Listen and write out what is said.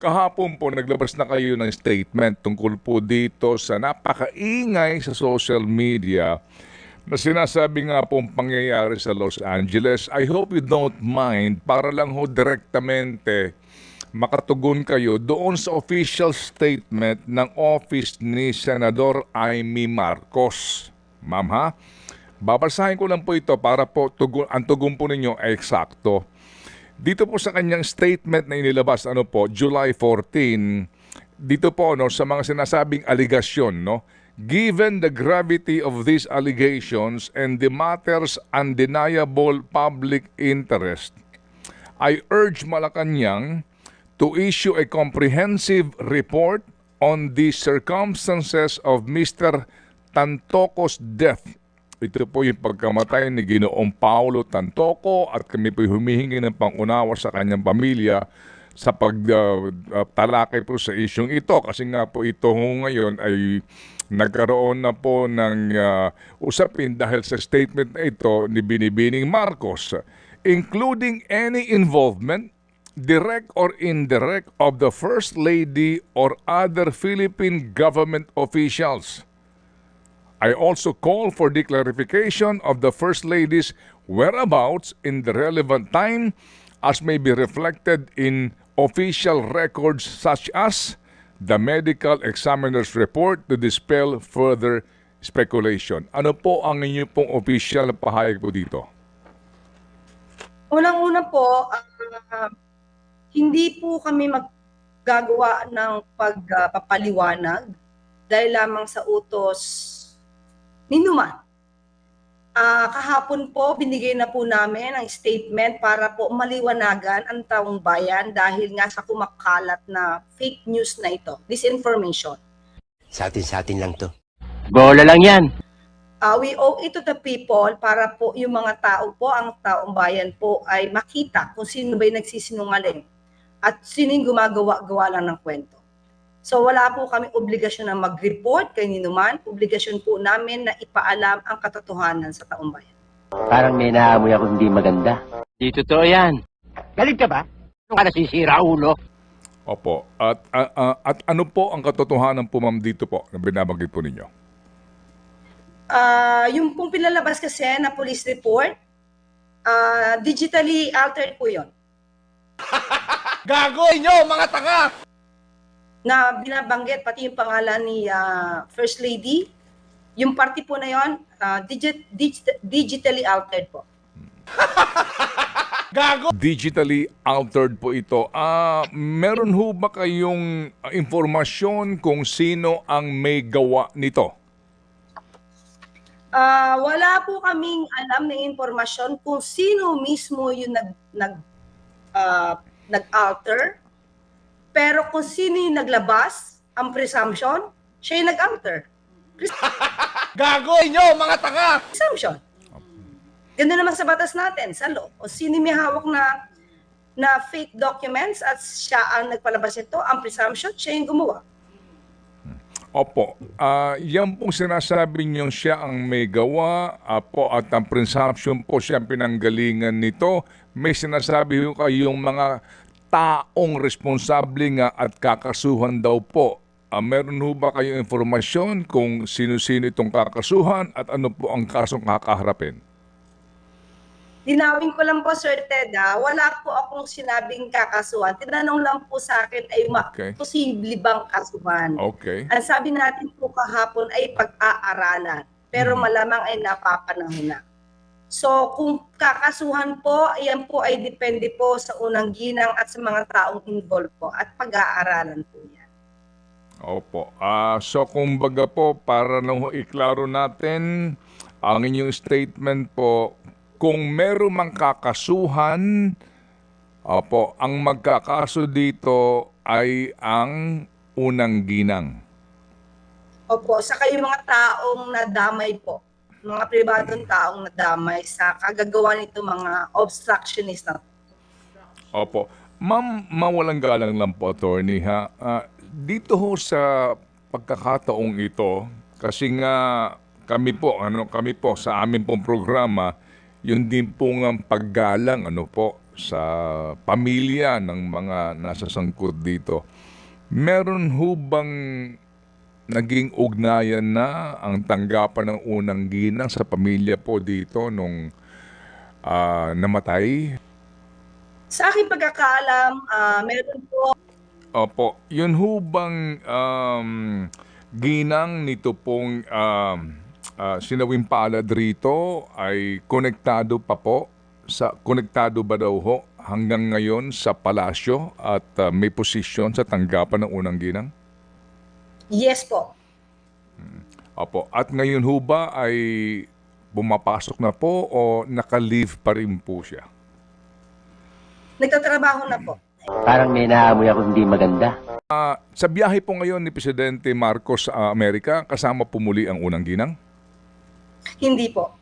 Kahapon po naglabas na kayo ng statement tungkol po dito sa napakaingay sa social media na sinasabi nga pong pangyayari sa Los Angeles. I hope you don't mind para lang ho direktamente makatugon kayo doon sa official statement ng office ni Senador Amy Marcos. Ma'am ha? Babasahin ko lang po ito para po tugon, ang tugon po ninyo ay eksakto. Dito po sa kanyang statement na inilabas ano po July 14 dito po no sa mga sinasabing aligasyon no given the gravity of these allegations and the matter's undeniable public interest I urge Malacanang to issue a comprehensive report on the circumstances of Mr. Tantoco's death ito po yung pagkamatay ni Ginoong Paulo Tantoco at kami po humihingi ng pangunawa sa kanyang pamilya sa pagtalakay po sa isyong ito. Kasi nga po ito ngayon ay nagkaroon na po ng uh, usapin dahil sa statement na ito ni Binibining Marcos. Including any involvement direct or indirect of the First Lady or other Philippine government officials I also call for the clarification of the First Lady's whereabouts in the relevant time as may be reflected in official records such as the medical examiner's report to dispel further speculation. Ano po ang inyong pong official na pahayag po dito? Unang-una po, ah, hindi po kami maggagawa ng pagpapaliwanag dahil lamang sa utos ni Numan. Ah, kahapon po, binigay na po namin ang statement para po maliwanagan ang taong bayan dahil nga sa kumakalat na fake news na ito, disinformation. Sa atin, sa atin lang to. Bola lang yan. Ah, we owe it to the people para po yung mga tao po, ang taong bayan po ay makita kung sino ba yung nagsisinungaling at sino yung gumagawa-gawa lang ng kwento. So wala po kami obligasyon na mag-report kay Ninuman. Obligasyon po namin na ipaalam ang katotohanan sa taong bayan. Parang may naamoy ako hindi maganda. Di totoo yan. Galing ka ba? Ano ka nasisira, ulo? Opo. At, ah, ah, at ano po ang katotohanan po ma'am dito po na binabanggit po ninyo? Ah, yung pong pinalabas kasi na police report, ah, digitally altered po yon Gago inyo, mga tanga! Na binabanggit pati yung pangalan ni ah, First Lady. Yung party po na yon, ah, digit, digit, digitally altered po. Gago! digitally altered po ito. Ah, meron ho ba kayong ah, informasyon kung sino ang may gawa nito? Ah, wala po kaming alam ng impormasyon kung sino mismo yung nag nag ah, nag-alter. Pero kung sino yung naglabas, ang presumption, siya yung nag-alter. Gago inyo, mga tanga! Presumption. Ganda naman sa batas natin, sa law. O sino may hawak na na fake documents at siya ang nagpalabas nito, ang presumption, siya yung gumawa. Opo. Ah, yan pong sinasabi niyo siya ang may gawa apo at ang presumption po siya ang pinanggalingan nito. May sinasabi ho kayong mga taong responsable nga at kakasuhan daw po. Ah, meron ho ba kayong informasyon kung sino-sino itong kakasuhan at ano po ang kasong kakaharapin? Dinawin ko lang po, Sir Ted, ha? wala po akong sinabing kakasuhan. Tinanong lang po sa akin ay Okay. posible bang kasuhan. Okay. Ang sabi natin po kahapon ay pag-aaralan, pero malamang ay napapanahon na. So kung kakasuhan po, yan po ay depende po sa unang ginang at sa mga taong involved po at pag-aaralan po yan. Opo. Ah, so kumbaga po para nang iklaro natin ang inyong statement po kung meron mang kakasuhan opo, ang magkakaso dito ay ang unang ginang. Opo, saka yung mga taong nadamay po, mga pribadong taong nadamay sa kagagawa nito mga obstructionist na Opo. Ma'am, mawalang galang lang po, attorney, ha? Ah, dito ho sa pagkakataong ito, kasi nga kami po, ano, kami po, sa amin pong programa, yun din po ang paggalang, ano po, sa pamilya ng mga nasa sangkot dito. Meron ho bang naging ugnayan na ang tanggapan ng unang ginang sa pamilya po dito nung ah, namatay? Sa aking pagkakaalam, ah, meron po Opo, yun ho bang um, ginang nito pong um, ah, sinawing palad rito ay konektado pa po sa konektado ba daw ho hanggang ngayon sa palasyo at ah, may posisyon sa tanggapan ng unang ginang? Yes po. Opo, at ngayon ho ba ay bumapasok na po o naka-leave pa rin po siya? Nagtatrabaho na po. Parang may naamoy ako hindi maganda. Ah, sa biyahe po ngayon ni Presidente Marcos sa Amerika, kasama po muli ang unang ginang? Hindi po.